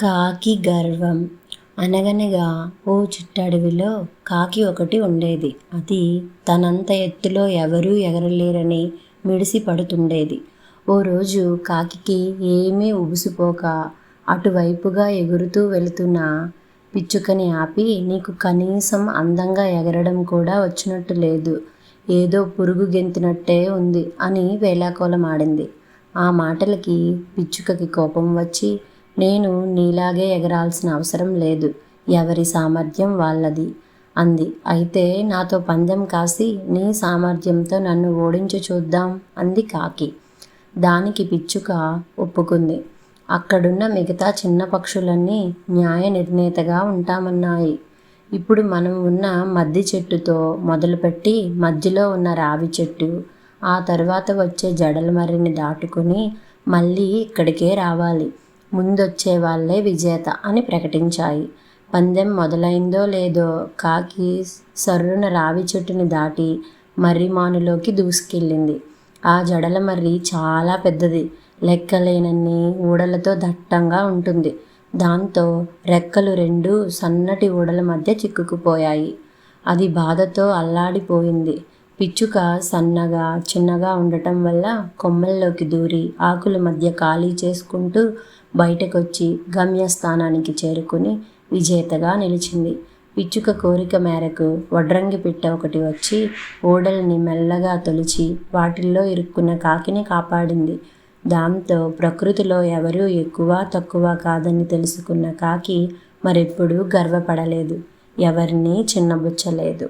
కాకి గర్వం అనగనగా ఓ చిట్టడవిలో కాకి ఒకటి ఉండేది. అది తనంత ఎత్తులో ఎవరూ ఎగరలేరని మిడిసి పడుతుండేది. ఓ రోజు కాకి ఏమీ ఉబుసుపోక అటువైపుగా ఎగురుతూ వెళుతున్న పిచ్చుకని ఆపి నీకు కనీసం అందంగా ఎగరడం కూడా వచ్చినట్టు లేదు. ఏదో పురుగు గెంతినట్టే ఉంది అని వేళాకోళమాడింది. ఆ మాటలకి పిచ్చుకకి కోపం వచ్చి నేను నీలాగే ఎగరాల్సిన అవసరం లేదు. ఎవరి సామర్థ్యం వాళ్ళది అంది. అయితే నాతో పందెం కాసి నీ సామర్థ్యంతో నన్ను ఓడించి చూద్దాం అంది కాకి. దానికి పిచ్చుక ఒప్పుకుంది. అక్కడున్న మిగతా చిన్న పక్షులన్నీ న్యాయ నిర్ణేతగా ఉంటామన్నాయి. ఇప్పుడు మనం ఉన్న మద్ది చెట్టుతో మొదలుపెట్టి మధ్యలో ఉన్న రావి చెట్టు, ఆ తర్వాత వచ్చే జడలమర్రిని దాటుకుని మళ్ళీ ఇక్కడికే రావాలి. ముందొచ్చే వాళ్ళే విజేత అని ప్రకటించాయి. పందెం మొదలైందో లేదో కాకి సర్రున రావి చెట్టుని దాటి మర్రిమానులోకి దూసుకెళ్ళింది. ఆ జడలమర్రి చాలా పెద్దది. లెక్కలేనన్ని ఊడలతో దట్టంగా ఉంటుంది. దాంతో రెక్కలు రెండు సన్నటి ఊడల మధ్య చిక్కుకుపోయాయి. అది బాధతో అల్లాడిపోయింది. పిచ్చుక సన్నగా, చిన్నగా ఉండటం వల్ల కొమ్మల్లోకి దూరి ఆకుల మధ్య ఖాళీ చేసుకుంటూ బయటకొచ్చి గమ్యస్థానానికి చేరుకుని విజేతగా నిలిచింది. పిచ్చుక కోరిక మేరకు వడ్రంగి పిట్ట ఒకటి వచ్చి ఓడల్ని మెల్లగా తొలిచి వాటిల్లో ఇరుక్కున్న కాకిని కాపాడింది. దాంతో ప్రకృతిలో ఎవరూ ఎక్కువ తక్కువ కాదని తెలుసుకున్న కాకి మరెప్పుడూ గర్వపడలేదు. ఎవరినీ చిన్నబుచ్చలేదు.